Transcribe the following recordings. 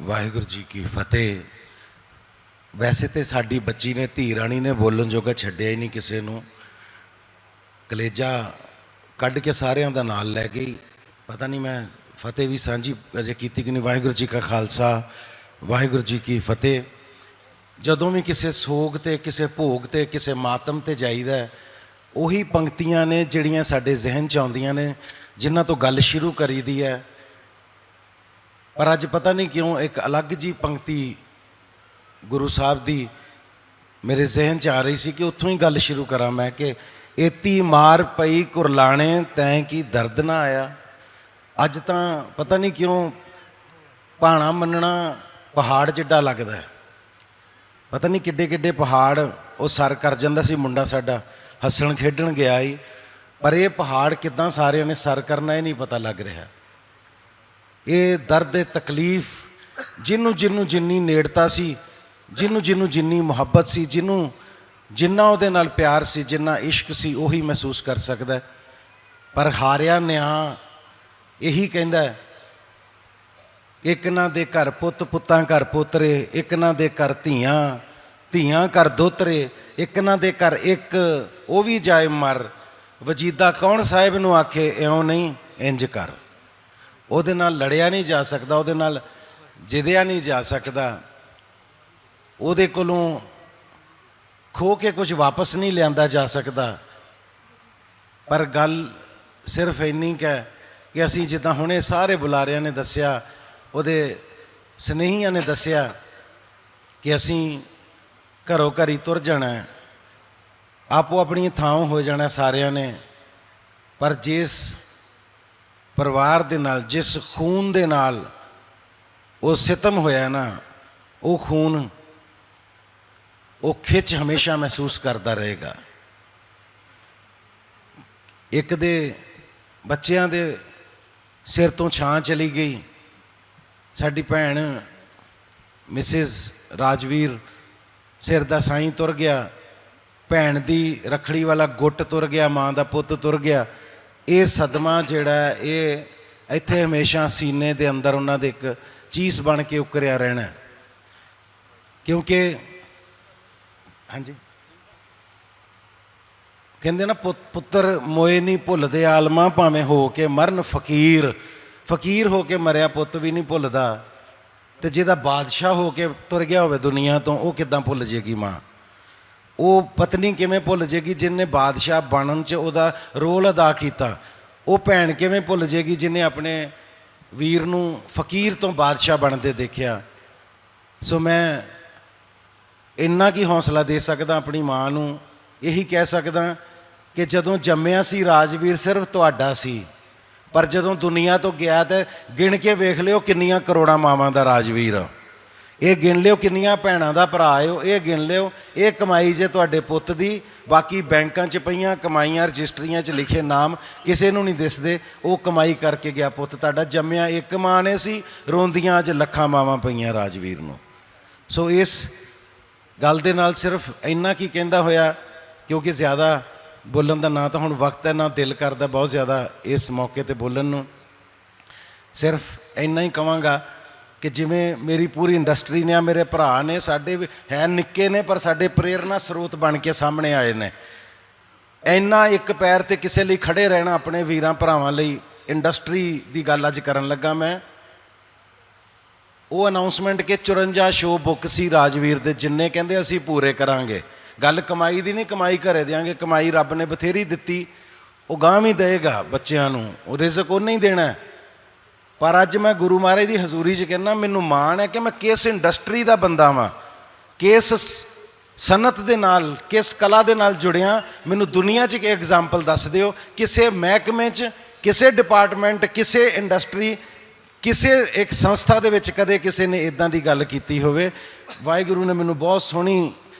ਵਾਹਿਗੁਰੂ ਜੀ ਕੀ ਫਤਿਹ। ਵੈਸੇ ਤੇ ਸਾਡੀ ਬੱਚੀ ਨੇ, ਧੀ ਰਾਣੀ ਨੇ ਬੋਲਣ ਜੋਗਾ ਛੱਡਿਆ ਹੀ ਨਹੀਂ ਕਿਸੇ ਨੂੰ। ਕਲੇਜਾ ਕੱਢ ਕੇ ਸਾਰਿਆਂ ਦਾ ਨਾਲ ਲੈ ਗਈ। ਪਤਾ ਨਹੀਂ ਮੈਂ ਫਤਿਹ ਵੀ ਸਾਂਝੀ ਅਜੇ ਕੀਤੀ ਕਿ ਨਹੀਂ। ਵਾਹਿਗੁਰੂ ਜੀ ਕਾ ਖਾਲਸਾ, ਵਾਹਿਗੁਰੂ ਜੀ ਕੀ ਫਤਿਹ। ਜਦੋਂ ਵੀ ਕਿਸੇ ਸੋਗ ਤੇ, ਕਿਸੇ ਭੋਗ ਤੇ, ਕਿਸੇ ਮਾਤਮ ਤੇ ਜਾਈਦਾ ਉਹੀ ਪੰਕਤੀਆਂ ਨੇ ਜਿਹੜੀਆਂ ਸਾਡੇ ਜ਼ਿਹਨ 'ਚ ਆਉਂਦੀਆਂ ਨੇ, ਜਿਨ੍ਹਾਂ ਤੋਂ ਗੱਲ ਸ਼ੁਰੂ ਕਰੀਦੀ ਹੈ। ਪਰ ਅੱਜ ਪਤਾ ਨਹੀਂ ਕਿਉਂ ਇੱਕ ਅਲੱਗ ਜੀ ਪੰਕਤੀ ਗੁਰੂ ਸਾਹਿਬ ਦੀ ਮੇਰੇ ਜ਼ਿਹਨ 'ਚ ਆ ਰਹੀ ਸੀ ਕਿ ਉੱਥੋਂ ਹੀ ਗੱਲ ਸ਼ੁਰੂ ਕਰਾਂ ਮੈਂ ਕਿ ਏਤੀ ਮਾਰ ਪਈ ਕੁਰਲਾਣੇ, ਤੈਂ ਕੀ ਦਰਦ ਨਾ ਆਇਆ। ਅੱਜ ਤਾਂ ਪਤਾ ਨਹੀਂ ਕਿਉਂ ਭਾਣਾ ਮੰਨਣਾ ਪਹਾੜ ਜਿੱਡਾ ਲੱਗਦਾ ਪਤਾ ਨਹੀਂ ਕਿੱਡੇ ਕਿੱਡੇ ਪਹਾੜ ਉਹ ਸਰ ਕਰ ਜਾਂਦਾ ਸੀ ਮੁੰਡਾ ਸਾਡਾ, ਹੱਸਣ ਖੇਡਣ ਗਿਆ ਹੀ ਪਰ ਇਹ ਪਹਾੜ ਕਿਦਾਂ ਸਾਰਿਆਂ ਨੇ ਸਰ ਕਰਨਾ ਇਹ ਨਹੀਂ ਪਤਾ ਲੱਗ ਰਿਹਾ। ਇਹ ਦਰਦ ਇਹ ਤਕਲੀਫ ਜਿਹਨੂੰ ਜਿਹਨੂੰ ਜਿੰਨੀ ਨੇੜਤਾ ਸੀ ਜਿਹਨੂੰ ਜਿਹਨੂੰ ਜਿੰਨੀ ਮੁਹੱਬਤ ਸੀ ਜਿਹਨੂੰ ਜਿੰਨਾ ਉਹਦੇ ਨਾਲ ਪਿਆਰ ਸੀ, ਜਿੰਨਾ ਇਸ਼ਕ ਸੀ, ਉਹੀ ਮਹਿਸੂਸ ਕਰ ਸਕਦਾ ਪਰ ਹਾਰਿਆ ਨਿਆਂ ਇਹੀ ਕਹਿੰਦਾ ਇੱਕ ਨਾ ਦੇ ਘਰ ਪੁੱਤ ਪੁੱਤਾਂ ਘਰ ਪੋਤਰੇ, ਇੱਕ ਨਾ ਦੇ ਘਰ ਧੀਆਂ ਧੀਆਂ ਘਰ ਦੋਤਰੇ, ਇੱਕ ਨਾ ਦੇ ਘਰ ਇੱਕ, ਉਹ ਵੀ ਜਾਏ ਮਰ। ਵਜੀਦਾ ਕੌਣ ਸਾਹਿਬ ਨੂੰ ਆਖੇ, ਇਉਂ ਨਹੀਂ, ਇੰਜ ਕਰ। ਉਹਦੇ ਨਾਲ ਲੜਿਆ ਨਹੀਂ ਜਾ ਸਕਦਾ, ਉਹਦੇ ਨਾਲ ਜਿੱਦਿਆ ਨਹੀਂ ਜਾ ਸਕਦਾ। ਉਹਦੇ ਕੋਲੋਂ ਖੋ ਕੇ ਕੁਝ ਵਾਪਸ ਨਹੀਂ ਲਿਆਂਦਾ ਜਾ ਸਕਦਾ। ਪਰ ਗੱਲ ਸਿਰਫ ਇੰਨੀ ਕੁ ਹੈ ਕਿ ਅਸੀਂ ਜਿੱਦਾਂ ਹੁਣੇ ਸਾਰੇ ਬੁਲਾਰਿਆਂ ਨੇ ਦੱਸਿਆ, ਉਹਦੇ ਸਨੇਹੀਆਂ ਨੇ ਦੱਸਿਆ ਕਿ ਅਸੀਂ ਘਰੋਂ ਘਰੀ ਤੁਰ ਜਾਣਾ ਹੈ। ਆਪੋ ਆਪਣੀ ਥਾਂ ਹੋ ਜਾਣਾ ਸਾਰਿਆਂ ਨੇ। ਪਰ ਜਿਸ ਪਰਿਵਾਰ ਦੇ ਨਾਲ, ਜਿਸ ਖੂਨ ਦੇ ਨਾਲ ਉਹ ਸਿਤਮ ਹੋਇਆ ਨਾ, ਉਹ ਖੂਨ ਉਹ ਖਿੱਚ ਹਮੇਸ਼ਾ ਮਹਿਸੂਸ ਕਰਦਾ ਰਹੇਗਾ। ਇੱਕ ਦੇ ਬੱਚਿਆਂ ਦੇ ਸਿਰ ਤੋਂ ਛਾਂ ਚਲੀ ਗਈ। ਸਾਡੀ ਭੈਣ ਮਿਸਿਸ ਰਾਜਵੀਰ ਸਿਰ ਦਾ ਸਾਈਂ ਤੁਰ ਗਿਆ। ਭੈਣ ਦੀ ਰਖੜੀ ਵਾਲਾ ਗੁੱਟ ਤੁਰ ਗਿਆ, ਮਾਂ ਦਾ ਪੁੱਤ ਤੁਰ ਗਿਆ। ਇਹ ਸਦਮਾ ਜਿਹੜਾ ਇਹ ਇੱਥੇ ਹਮੇਸ਼ਾ ਸੀਨੇ ਦੇ ਅੰਦਰ ਉਹਨਾਂ ਦੇ ਇੱਕ ਚੀਸ ਬਣ ਕੇ ਉੱਕਰਿਆ ਰਹਿਣਾ ਕਿਉਂਕਿ, ਹਾਂਜੀ। ਕਹਿੰਦੇ ਨਾ ਪੁੱਤਰ ਮੋਏ ਨਹੀਂ ਭੁੱਲਦੇ ਆਲਮਾ, ਭਾਵੇਂ ਹੋ ਕੇ ਮਰਨ ਫਕੀਰ। ਫਕੀਰ ਹੋ ਕੇ ਮਰਿਆ ਪੁੱਤ ਵੀ ਨਹੀਂ ਭੁੱਲਦਾ। ਤੇ ਜਿਹਦਾ ਬਾਦਸ਼ਾਹ ਹੋ ਕੇ ਤੁਰ ਗਿਆ ਹੋਵੇ ਦੁਨੀਆ ਤੋਂ, ਉਹ ਕਿਦਾਂ ਭੁੱਲ ਜੇਗੀ ਮਾਂ? ਉਹ ਪਤਨੀ ਕਿਵੇਂ ਭੁੱਲ ਜੇਗੀ ਜਿਨੇ ਬਾਦਸ਼ਾਹ ਬਣਨ ਚ ਉਹਦਾ ਰੋਲ ਅਦਾ ਕੀਤਾ? ਉਹ ਭੈਣ ਕਿਵੇਂ ਭੁੱਲ ਜੇਗੀ ਜਿਨੇ ਆਪਣੇ ਵੀਰ ਨੂੰ ਫਕੀਰ ਤੋਂ ਬਾਦਸ਼ਾਹ ਬਣਦੇ ਦੇਖਿਆ? ਸੋ ਮੈਂ ਇੰਨਾ ਕੀ ਹੌਸਲਾ ਦੇ ਸਕਦਾ ਆਪਣੀ ਮਾਂ ਨੂੰ? ਇਹੀ ਕਹਿ ਸਕਦਾ ਕਿ ਜਦੋਂ ਜੰਮਿਆ ਸੀ ਰਾਜਵੀਰ ਸਿਰਫ ਤੁਹਾਡਾ ਸੀ, ਪਰ ਜਦੋਂ ਦੁਨੀਆ ਤੋਂ ਗਿਆ ਤੇ ਗਿਣ ਕੇ ਵੇਖ ਲਿਓ ਕਿੰਨੀਆਂ ਕਰੋੜਾਂ ਮਾਵਾਂ ਦਾ ਰਾਜਵੀਰ ਆ। ਇਹ ਗਿਣ ਲਿਓ ਕਿੰਨੀਆਂ ਭੈਣਾਂ ਦਾ ਭਰਾ ਆਇਓ, ਇਹ ਗਿਣ ਲਿਓ, ਇਹ ਕਮਾਈ ਜੇ ਤੁਹਾਡੇ ਪੁੱਤ ਦੀ, ਬਾਕੀ ਬੈਂਕਾਂ 'ਚ ਪਈਆਂ ਕਮਾਈਆਂ, ਰਜਿਸਟਰੀਆਂ 'ਚ ਲਿਖੇ ਨਾਮ ਕਿਸੇ ਨੂੰ ਨਹੀਂ ਦਿਸਦੇ, ਉਹ ਕਮਾਈ ਕਰਕੇ ਗਿਆ ਪੁੱਤ ਤੁਹਾਡਾ, ਜੰਮਿਆ ਇੱਕ ਮਾਂ ਨੇ ਸੀ, ਰੋਂਦੀਆਂ ਅੱਜ ਲੱਖਾਂ ਮਾਵਾਂ ਪਈਆਂ ਰਾਜਵੀਰ ਨੂੰ। ਸੋ ਇਸ ਗੱਲ ਦੇ ਨਾਲ ਸਿਰਫ ਇੰਨਾ ਕੀ ਕਹਿੰਦਾ ਹੋਇਆ, ਕਿਉਂਕਿ ਜ਼ਿਆਦਾ ਬੋਲਣ ਦਾ ਨਾ ਤਾਂ ਹੁਣ ਵਕਤ ਹੈ, ਨਾ ਦਿਲ ਕਰਦਾ ਬਹੁਤ ਜ਼ਿਆਦਾ ਇਸ ਮੌਕੇ ਤੇ ਬੋਲਣ ਨੂੰ। ਸਿਰਫ ਇੰਨਾ ਹੀ ਕਵਾਂਗਾ ਕਿ ਜਿਵੇਂ ਮੇਰੀ ਪੂਰੀ ਇੰਡਸਟਰੀ ਨੇ ਆ, ਮੇਰੇ ਭਰਾ ਨੇ, ਸਾਡੇ ਵੀ ਹੈ ਨਿੱਕੇ ਨੇ, ਪਰ ਸਾਡੇ ਪ੍ਰੇਰਨਾ ਸਰੋਤ ਬਣ ਕੇ ਸਾਹਮਣੇ ਆਏ ਨੇ। ਇੰਨਾ ਇੱਕ ਪੈਰ ਤੇ ਕਿਸੇ ਲਈ ਖੜੇ ਰਹਿਣਾ ਆਪਣੇ ਵੀਰਾਂ ਭਰਾਵਾਂ ਲਈ ਇੰਡਸਟਰੀ ਦੀ ਗੱਲ ਅੱਜ ਕਰਨ ਲੱਗਾ ਮੈਂ। ਉਹ ਅਨਾਉਂਸਮੈਂਟ ਕਿ 54 ਸ਼ੋਅ ਬੁੱਕ ਸੀ ਰਾਜਵੀਰ ਦੇ, ਜਿੰਨੇ ਕਹਿੰਦੇ ਅਸੀਂ ਪੂਰੇ ਕਰਾਂਗੇ। ਗੱਲ ਕਮਾਈ ਦੀ ਨਹੀਂ, ਕਮਾਈ ਘਰੇ ਦਿਆਂਗੇ, ਕਮਾਈ ਰੱਬ ਨੇ ਬਥੇਰੀ ਦਿੱਤੀ। ਉਹ ਗਾਂ ਵੀ ਦੇਗਾ ਬੱਚਿਆਂ ਨੂੰ ਉਹ ਰਿਜ਼ਕ ਉਹਨੇ ਹੀ ਦੇਣਾ। ਪਰ ਅੱਜ ਮੈਂ ਗੁਰੂ ਮਹਾਰਾਜ ਦੀ ਹਜ਼ੂਰੀ 'ਚ ਕਹਿੰਦਾ, ਮੈਨੂੰ ਮਾਣ ਹੈ ਕਿ ਮੈਂ ਕਿਸ ਇੰਡਸਟਰੀ ਦਾ ਬੰਦਾ ਵਾਂ, ਕਿਸ ਸ- ਸਨਅਤ ਦੇ ਨਾਲ, ਕਿਸ ਕਲਾ ਦੇ ਨਾਲ ਜੁੜਿਆ। ਮੈਨੂੰ ਦੁਨੀਆ 'ਚ ਇੱਕ ਐਗਜ਼ਾਮਪਲ ਦੱਸ ਦਿਓ, ਕਿਸੇ ਮਹਿਕਮੇ 'ਚ, ਕਿਸੇ ਡਿਪਾਰਟਮੈਂਟ ਕਿਸੇ ਇੰਡਸਟਰੀ ਕਿਸੇ ਇੱਕ ਸੰਸਥਾ ਦੇ ਵਿੱਚ ਕਦੇ ਕਿਸੇ ਨੇ ਇਦਾਂ ਦੀ ਗੱਲ ਕੀਤੀ ਹੋਵੇ। ਵਾਹਿਗੁਰੂ ਨੇ ਮੈਨੂੰ ਬਹੁਤ ਸੋਹਣੀ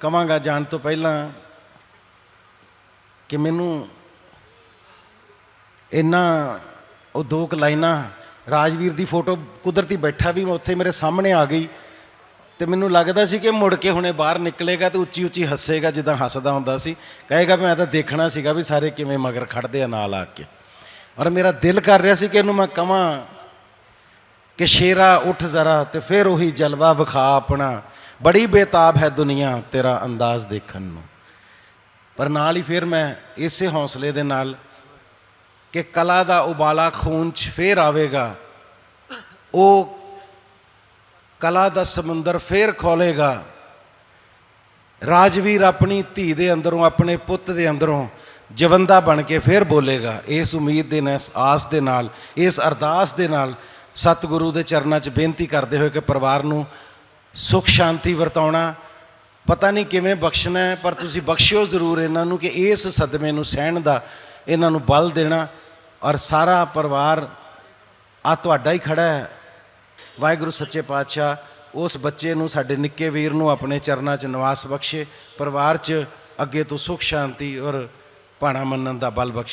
ਕਵਾਂਗਾ ਜਾਣ ਤੋਂ ਪਹਿਲਾਂ ਕਿ ਮੈਨੂੰ ਇੰਨਾ ਉਹ ਦੋ ਕੁ ਲਾਈਨਾਂ, ਰਾਜਵੀਰ ਦੀ ਫੋਟੋ ਕੁਦਰਤੀ ਬੈਠਾ ਵੀ ਉੱਥੇ ਮੇਰੇ ਸਾਹਮਣੇ ਆ ਗਈ ਤੇ ਮੈਨੂੰ ਲੱਗਦਾ ਸੀ ਕਿ ਮੁੜ ਕੇ ਹੁਣੇ ਬਾਹਰ ਨਿਕਲੇਗਾ ਤੇ ਉੱਚੀ ਉੱਚੀ ਹੱਸੇਗਾ ਜਿੱਦਾਂ ਹੱਸਦਾ ਹੁੰਦਾ ਸੀ। ਕਹੇਗਾ ਮੈਂ ਤਾਂ ਦੇਖਣਾ ਸੀਗਾ ਵੀ ਸਾਰੇ ਕਿਵੇਂ ਮਗਰ ਖੜਦੇ ਆ ਨਾਲ ਆ ਕੇ। ਔਰ ਮੇਰਾ ਦਿਲ ਕਰ ਰਿਹਾ ਸੀ ਕਿ ਇਹਨੂੰ ਮੈਂ ਕਵਾਂ ਕਿ ਸ਼ੇਰਾ ਉੱਠ ਜ਼ਰਾ ਤੇ ਫਿਰ ਉਹੀ ਜਲਵਾ ਵਿਖਾ ਆਪਣਾ। ਬੜੀ ਬੇਤਾਬ ਹੈ ਦੁਨੀਆ ਤੇਰਾ ਅੰਦਾਜ਼ ਦੇਖਣ ਨੂੰ। ਪਰ ਨਾਲ ਹੀ ਫਿਰ ਮੈਂ ਇਸੇ ਹੌਸਲੇ ਦੇ ਨਾਲ ਕਿ ਕਲਾ ਦਾ ਉਬਾਲਾ ਖੂਨ 'ਚ ਫੇਰ ਆਵੇਗਾ, ਉਹ ਕਲਾ ਦਾ ਸਮੁੰਦਰ ਫੇਰ ਖੋਲੇਗਾ। ਰਾਜਵੀਰ ਆਪਣੀ ਧੀ ਦੇ ਅੰਦਰੋਂ, ਆਪਣੇ ਪੁੱਤ ਦੇ ਅੰਦਰੋਂ ਜਵੰਦਾ ਬਣ ਕੇ ਫੇਰ ਬੋਲੇਗਾ, ਇਸ ਉਮੀਦ ਦੇ ਨਾਲ, ਇਸ ਆਸ ਦੇ ਨਾਲ, ਇਸ ਅਰਦਾਸ ਦੇ ਨਾਲ ਸਤਿਗੁਰੂ ਦੇ ਚਰਨਾਂ 'ਚ ਬੇਨਤੀ ਕਰਦੇ ਹੋਏ ਕਿ ਪਰਿਵਾਰ ਨੂੰ ਸੁਖ ਸ਼ਾਂਤੀ ਵਰਤਾਉਣਾ। ਪਤਾ ਨਹੀਂ ਕਿਵੇਂ ਬਖਸ਼ਣਾ ਪਰ ਤੁਸੀਂ ਬਖਸ਼ਿਓ ਜ਼ਰੂਰ ਇਹਨਾਂ ਨੂੰ ਕਿ ਇਸ ਸਦਮੇ ਨੂੰ ਸਹਿਣ ਦਾ, ਇਹਨਾਂ ਨੂੰ ਬਲ ਦੇਣਾ। ਔਰ ਸਾਰਾ ਪਰਿਵਾਰ ਆ ਤੁਹਾਡਾ ਹੀ ਖੜਾ ਹੈ। ਵਾਹਿਗੁਰੂ ਸੱਚੇ ਪਾਤਸ਼ਾਹ, ਉਸ ਬੱਚੇ ਨੂੰ, ਸਾਡੇ ਨਿੱਕੇ ਵੀਰ ਨੂੰ ਆਪਣੇ ਚਰਨਾਂ 'ਚ ਨਿਵਾਸ ਬਖਸ਼ੇ, ਪਰਿਵਾਰ 'ਚ ਅੱਗੇ ਤੋਂ ਸੁਖ, ਸ਼ਾਂਤੀ ਔਰ ਭਾਣਾ ਮੰਨਣ ਦਾ ਬਲ ਬਖਸ਼ੇ।